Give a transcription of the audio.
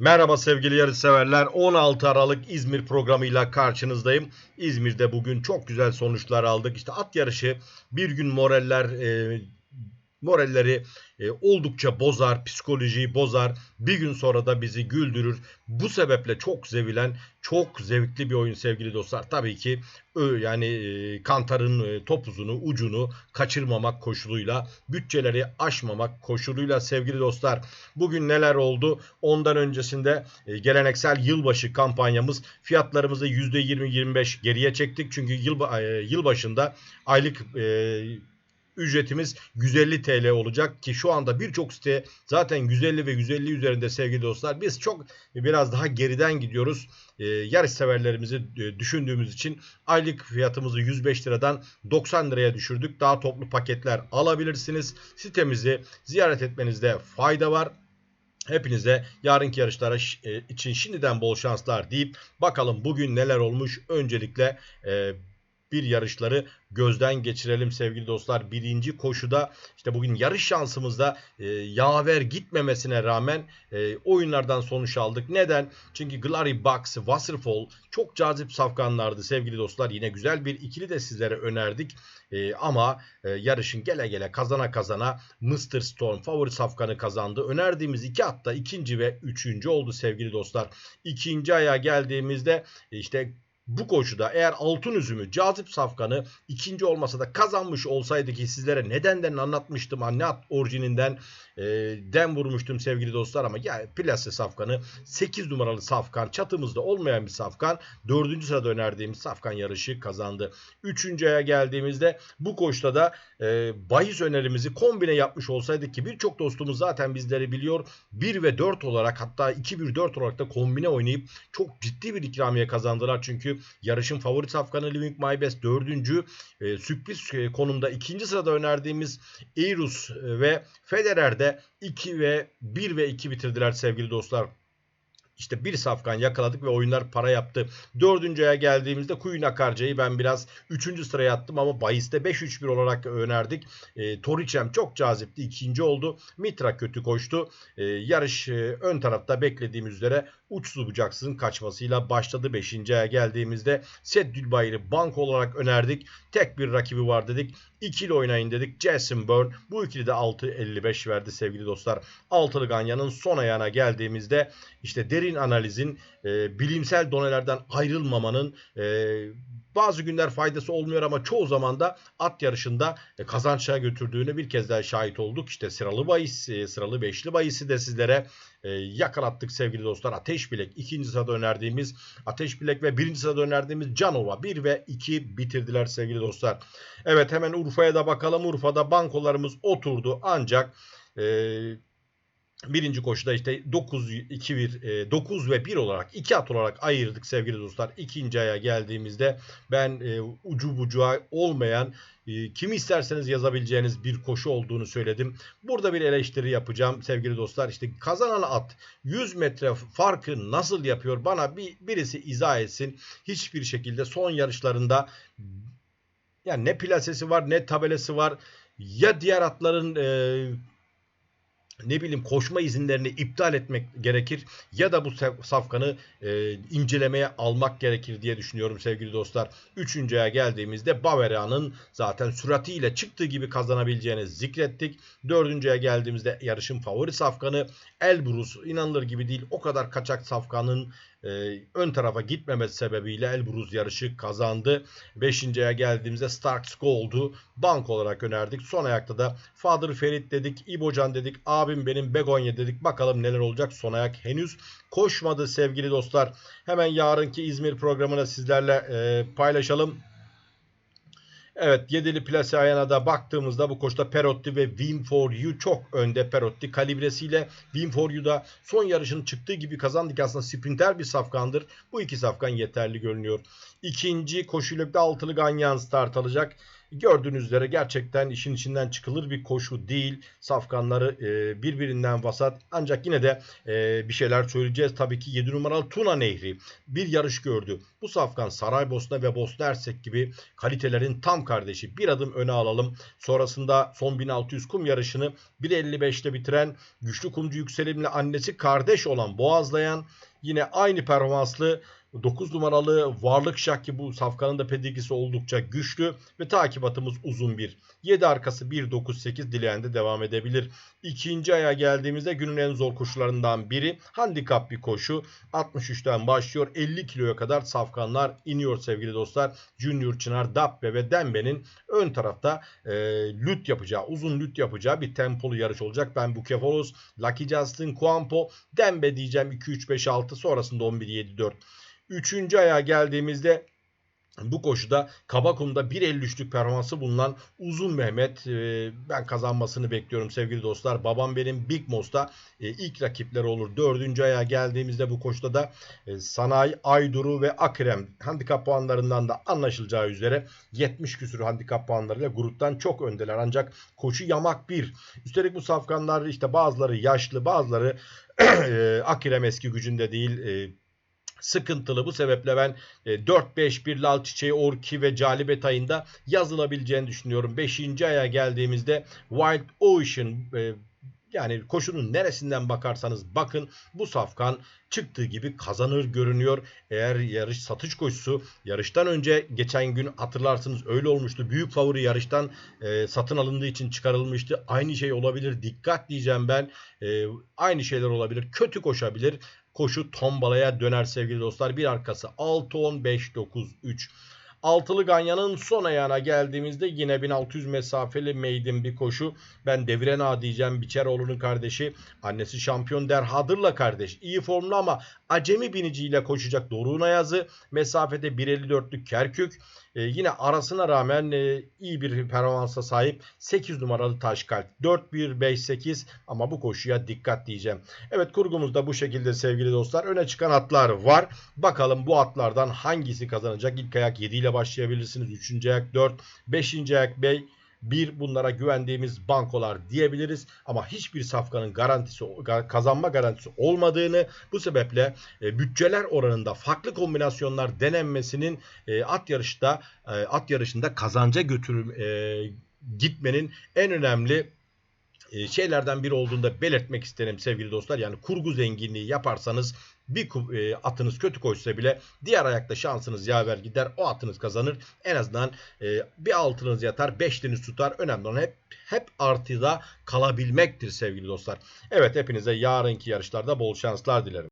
Merhaba sevgili yarışseverler. 16 Aralık İzmir programıyla karşınızdayım. İzmir'de bugün çok güzel sonuçlar aldık. İşte at yarışı bir gün moraller e, moralleri e, oldukça bozar, psikolojiyi bozar. Bir gün sonra da bizi güldürür. Bu sebeple çok sevilen, çok zevkli bir oyun sevgili dostlar. Tabii ki ö, yani e, kantarın e, topuzunu, ucunu kaçırmamak koşuluyla, bütçeleri aşmamak koşuluyla sevgili dostlar. Bugün neler oldu? Ondan öncesinde e, geleneksel yılbaşı kampanyamız fiyatlarımızı %20-25 geriye çektik. Çünkü yıl, e, yılbaşında aylık e, ücretimiz 150 TL olacak ki şu anda birçok site zaten 150 ve 150 üzerinde sevgili dostlar. Biz çok biraz daha geriden gidiyoruz. Ee, yarış severlerimizi e, düşündüğümüz için aylık fiyatımızı 105 liradan 90 liraya düşürdük. Daha toplu paketler alabilirsiniz. Sitemizi ziyaret etmenizde fayda var. Hepinize yarınki yarışlara e, için şimdiden bol şanslar deyip bakalım bugün neler olmuş. Öncelikle e, bir yarışları gözden geçirelim sevgili dostlar. Birinci koşuda işte bugün yarış şansımızda e, yaver gitmemesine rağmen e, oyunlardan sonuç aldık. Neden? Çünkü Glory Box, Wasserfall çok cazip safkanlardı sevgili dostlar. Yine güzel bir ikili de sizlere önerdik. E, ama e, yarışın gele gele kazana kazana Mr. Storm favori safkanı kazandı. Önerdiğimiz iki hatta ikinci ve üçüncü oldu sevgili dostlar. İkinci aya geldiğimizde işte bu koşuda eğer altın üzümü cazip safkanı ikinci olmasa da kazanmış olsaydı ki sizlere nedenlerini anlatmıştım. Anne orijininden e, dem vurmuştum sevgili dostlar ama ya plase safkanı 8 numaralı safkan çatımızda olmayan bir safkan 4. sırada önerdiğimiz safkan yarışı kazandı. 3. aya geldiğimizde bu koşuda da e, bahis önerimizi kombine yapmış olsaydık ki birçok dostumuz zaten bizleri biliyor. 1 ve 4 olarak hatta 2-1-4 olarak da kombine oynayıp çok ciddi bir ikramiye kazandılar. Çünkü yarışın favori safkanı Living My Best 4. E, sürpriz konumda 2. sırada önerdiğimiz Eirus ve Federer'de 2 ve 1 ve 2 bitirdiler sevgili dostlar. İşte bir safkan yakaladık ve oyunlar para yaptı. Dördüncüye geldiğimizde Kuyun Akarca'yı ben biraz üçüncü sıraya attım ama Bayis'te 5-3-1 olarak önerdik. E, Toriçem çok cazipti. ikinci oldu. Mitra kötü koştu. E, yarış e, ön tarafta beklediğimiz üzere uçsuz bucaksızın kaçmasıyla başladı. Beşinciye geldiğimizde Seddül Bayır'ı bank olarak önerdik. Tek bir rakibi var dedik. İkili oynayın dedik. Jason Byrne bu ikili de 6.55 verdi sevgili dostlar. Altılı Ganyan'ın son ayağına geldiğimizde işte derin analizin e, bilimsel donelerden ayrılmamanın e, bazı günler faydası olmuyor ama çoğu zaman da at yarışında e, kazançlara götürdüğüne bir kez daha şahit olduk. İşte sıralı bahis, e, sıralı beşli bahisi de sizlere e, yakalattık sevgili dostlar. Ateş Bilek ikinci sırada önerdiğimiz Ateş Bilek ve birinci sırada önerdiğimiz Canova 1 ve 2 bitirdiler sevgili dostlar. Evet hemen Urfa'ya da bakalım. Urfa'da bankolarımız oturdu ancak e, Birinci koşuda işte 9 2 1 9 ve 1 olarak iki at olarak ayırdık sevgili dostlar. İkinci aya geldiğimizde ben e, ucu bucağı olmayan e, kimi isterseniz yazabileceğiniz bir koşu olduğunu söyledim. Burada bir eleştiri yapacağım sevgili dostlar. İşte kazanan at 100 metre farkı nasıl yapıyor? Bana bir birisi izah etsin. Hiçbir şekilde son yarışlarında yani ne plasesi var ne tabelası var. Ya diğer atların e, ne bileyim koşma izinlerini iptal etmek gerekir ya da bu safkanı e, incelemeye almak gerekir diye düşünüyorum sevgili dostlar. Üçüncüye geldiğimizde Bavaria'nın zaten süratiyle çıktığı gibi kazanabileceğini zikrettik. Dördüncüye geldiğimizde yarışın favori safkanı Elbrus inanılır gibi değil o kadar kaçak safkanın e, ön tarafa gitmemesi sebebiyle Elbrus yarışı kazandı. Beşinciye geldiğimizde Starks Gold'u bank olarak önerdik. Son ayakta da Father Ferit dedik, İbocan dedik, abim benim Begonya dedik. Bakalım neler olacak. Son ayak henüz koşmadı sevgili dostlar. Hemen yarınki İzmir programına sizlerle e, paylaşalım. Evet yedili plase ayağına da baktığımızda bu koşta Perotti ve Win for You çok önde Perotti kalibresiyle Win for You da son yarışın çıktığı gibi kazandık aslında sprinter bir safkandır. Bu iki safkan yeterli görünüyor. İkinci koşuyla bir de altılı Ganyan start alacak. Gördüğünüz üzere gerçekten işin içinden çıkılır bir koşu değil. Safkanları e, birbirinden vasat. Ancak yine de e, bir şeyler söyleyeceğiz. Tabii ki 7 numaralı Tuna Nehri bir yarış gördü. Bu safkan Saraybosna ve Bosna Hersek gibi kalitelerin tam kardeşi. Bir adım öne alalım. Sonrasında son 1600 kum yarışını 1.55'te bitiren güçlü kumcu yükselimle annesi kardeş olan Boğazlayan yine aynı performanslı 9 numaralı Varlık Şah ki bu safkanın da pedigrisi oldukça güçlü ve takibatımız uzun bir. 7 arkası 1-9-8 dileyen de devam edebilir. İkinci aya geldiğimizde günün en zor koşularından biri handikap bir koşu. 63'ten başlıyor 50 kiloya kadar safkanlar iniyor sevgili dostlar. Junior Çınar, Dabbe ve Dembe'nin ön tarafta e, lüt yapacağı, uzun lüt yapacağı bir tempolu yarış olacak. Ben bu Kefolos, Lucky Justin, Kuampo, Dembe diyeceğim 2-3-5-6 sonrasında 11-7-4. Üçüncü aya geldiğimizde bu koşuda Kabakum'da 1.53'lük performansı bulunan Uzun Mehmet e, ben kazanmasını bekliyorum sevgili dostlar. Babam benim Big Mos'ta e, ilk rakipleri olur. Dördüncü aya geldiğimizde bu koşuda da e, Sanayi, Ayduru ve Akrem handikap puanlarından da anlaşılacağı üzere 70 küsur handikap puanlarıyla gruptan çok öndeler. Ancak koşu yamak bir. Üstelik bu safkanlar işte bazıları yaşlı bazıları e, Akrem eski gücünde değil e, sıkıntılı. Bu sebeple ben e, 4-5-1 Lal Çiçeği, Orki ve Calibet ayında yazılabileceğini düşünüyorum. 5. aya geldiğimizde Wild Ocean e, yani koşunun neresinden bakarsanız bakın bu safkan çıktığı gibi kazanır görünüyor. Eğer yarış satış koşusu yarıştan önce geçen gün hatırlarsınız öyle olmuştu. Büyük favori yarıştan e, satın alındığı için çıkarılmıştı. Aynı şey olabilir. Dikkat diyeceğim ben. E, aynı şeyler olabilir. Kötü koşabilir koşu tombalaya döner sevgili dostlar. Bir arkası 6 10 5 9 3. Altılı Ganyan'ın son ayağına geldiğimizde yine 1600 mesafeli maiden bir koşu. Ben Deviren Ağa diyeceğim. Biçeroğlu'nun kardeşi. Annesi şampiyon Derhadır'la kardeş. İyi formlu ama acemi biniciyle koşacak Doruk'un Ayazı. Mesafede 1.54'lük Kerkük. Ee, yine arasına rağmen e, iyi bir performansa sahip 8 numaralı Taşkalp. 4-1-5-8 ama bu koşuya dikkat diyeceğim. Evet kurgumuz da bu şekilde sevgili dostlar. Öne çıkan atlar var. Bakalım bu atlardan hangisi kazanacak? İlk ayak 7 ile başlayabilirsiniz. 3. ayak 4, 5. ayak Bey. Bir bunlara güvendiğimiz bankolar diyebiliriz ama hiçbir safkanın garantisi kazanma garantisi olmadığını bu sebeple e, bütçeler oranında farklı kombinasyonlar denenmesinin e, at yarışta e, at yarışında kazanca götürüm e, gitmenin en önemli şeylerden biri olduğunu da belirtmek isterim sevgili dostlar. Yani kurgu zenginliği yaparsanız bir e, atınız kötü koşsa bile diğer ayakta şansınız yaver gider. O atınız kazanır. En azından e, bir altınız yatar, beşliniz tutar. Önemli olan hep hep artıda kalabilmektir sevgili dostlar. Evet hepinize yarınki yarışlarda bol şanslar dilerim.